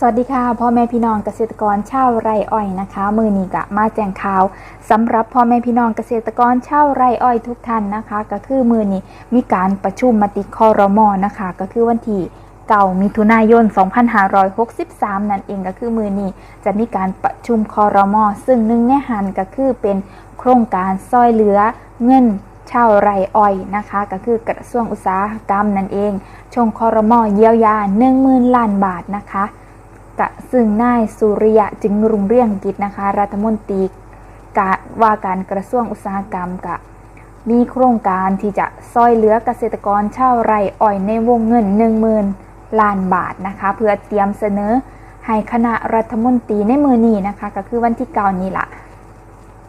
สวัสดีค่ะพ่อแม่พี่น้องเกษตรกรชาวไร่อ้อยนะคะ มือนี้กะมาแจ้งข่าวสำหรับพ่อแม่พี่น้องเกษตรกรชาวไร่อ้อยทุกท่านนะคะ ก็คือมือนี้มีการประชุมมติคอรมอนะคะ ก็คือวันที่เก่ามิถุนายน 2563 นั่นเองก็คือมือนี้จะมีการประชุมคอรมอซึ่งหนึ่งในหันก็คือเป็นโครงการซอยเหลือเงินชาวไร่อ้อยนะคะ ก็คือกระทรวงอุตสาหกรรมนั่นเองชงคอรมอเยียวยา 10,000 ล้านบาทนะคะ กะซึ่งนายสุริยะจึงรุ่งเรืองกิจนะคะ รัฐมนตรีกะว่าการกระทรวงอุตสาหกรรมกะ มีโครงการที่จะซอยเหลือเกษตรกรชาวไร่อ้อยในวงเงิน 10,000ล้านบาทนะคะ เพื่อเตรียมเสนอให้คณะรัฐมนตรีในมือนี้นะคะ ก็คือวันที่เก้านี้ละ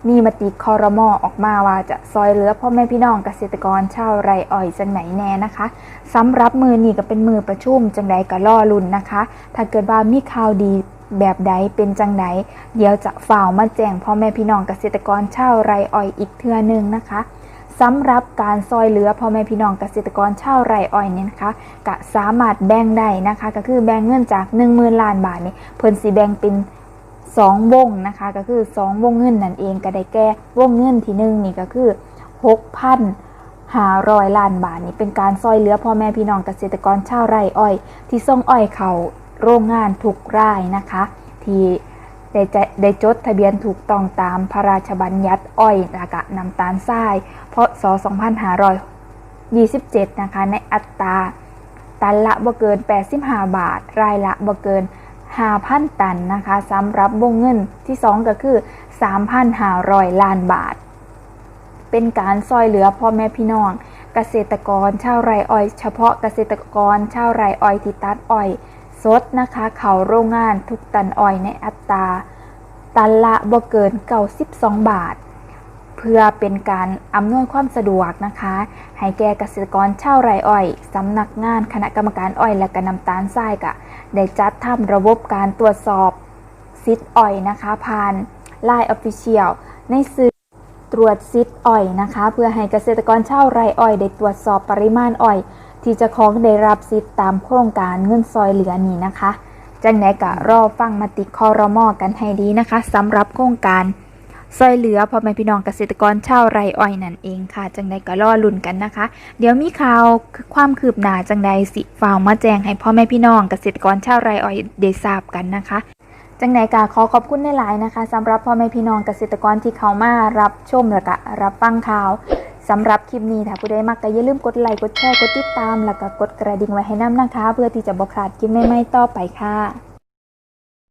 มีมติคอรมอออกมาว่าจะซอยเหลือพ่อแม่พี่น้องเกษตรกรชาวไร่อ้อยจังไหนแน่นะคะสำหรับมือนี้ก็เป็นมือประชุมจังใดก็ล่อลุ่นนะคะ ถ้าเกิดว่ามีข่าวดีแบบใดเป็นจังใดเดี๋ยวจะฝ่าวมาแจ้งพ่อแม่พี่น้องเกษตรกรชาวไร่อ้อยอีกเทื่อหนึงนะคะสำหรับการซอยเหลือพ่อแม่พี่น้องเกษตรกรชาวไร่อ้อยเนี่ยนะคะก็สามารถแบ่งได้นะคะ ก็คือแบ่งเงินจาก 10,000 ล้านบาทนี่เพิ่นสิแบ่งเป็น สองวงนะคะ ก็คือสองวงเงินนั่นเองก็ได้แก้วงเงินที่หนึ่งนี่ก็คือหกพันหารอยล้านบาทนี่เป็นการซอยเหลือพ่อแม่พี่น้องเกษตรกรชาวไร่อ้อย ที่ส่งอ้อยเขาโรงงานทุกรายนะคะ ที่ได้ได้จดทะเบียนถูกต้องตามพระราชบัญญัติอ้อยและกะน้ำตาลทรายพศ2527 นะคะ ในอัตราตันละบ่เกิน 85 บาท รายละบ่เกิน 5,000 ตันนะคะสำหรับวงเงินที่ 2 ก็คือ 3,500 ล้านบาท เป็นการซอยเหลือพ่อแม่พี่น้อง เกษตรกรชาวไร่อ้อย เฉพาะเกษตรกรชาวไร่อ้อยที่ตัดอ้อยสดนะคะเขาโรงงานทุกตันอ้อยในอัตรา ตันละบ่เกิน 92 บาท เพื่อเป็นการอำนวยความสะดวกนะคะ ให้แก่เกษตรกรชาวไร่อ้อยสำนักงานคณะกรรมการอ้อยและกระนำตาลทรายกะได้จัดทำระบบการตรวจสอบซิดอ้อยนะคะผ่าน Line Official ในสื่อตรวจซิดอ้อยนะคะ เพื่อให้เกษตรกรชาวไร่อ้อยได้ตรวจสอบปริมาณอ้อย ที่จะของได้รับซิดตามโครงการเงินซอยเหลือนี้นะคะจังไหนกะรอฟังมติคอรมอกันให้ดีนะคะสำหรับโครงการ ซอยเหลือพ่อแม่พี่น้องเกษตรกรชาวไร่อ้อยนั่นเองค่ะ จังใดก็รอลุ้นกันนะคะ เดี๋ยวมีข่าวความคืบหน้าจังใดสิฝ่าวมาแจ้งให้พ่อแม่พี่น้องเกษตรกรชาวไร่อ้อยได้ทราบกันนะคะจังใดก็ขอขอบคุณในหลายนะคะสำหรับพ่อแม่พี่น้องเกษตรกรที่เขามารับชมและก็รับฟังข่าวสำหรับคลิปนี้ถ้าผู้ใดมักก็อย่าลืมกดไลค์กดแชร์กดติดตาม แล้วก็กดกระดิ่งไว้ให้น้ำนะคะ เพื่อที่จะบ่พลาดคลิปใหม่ๆต่อไปค่ะ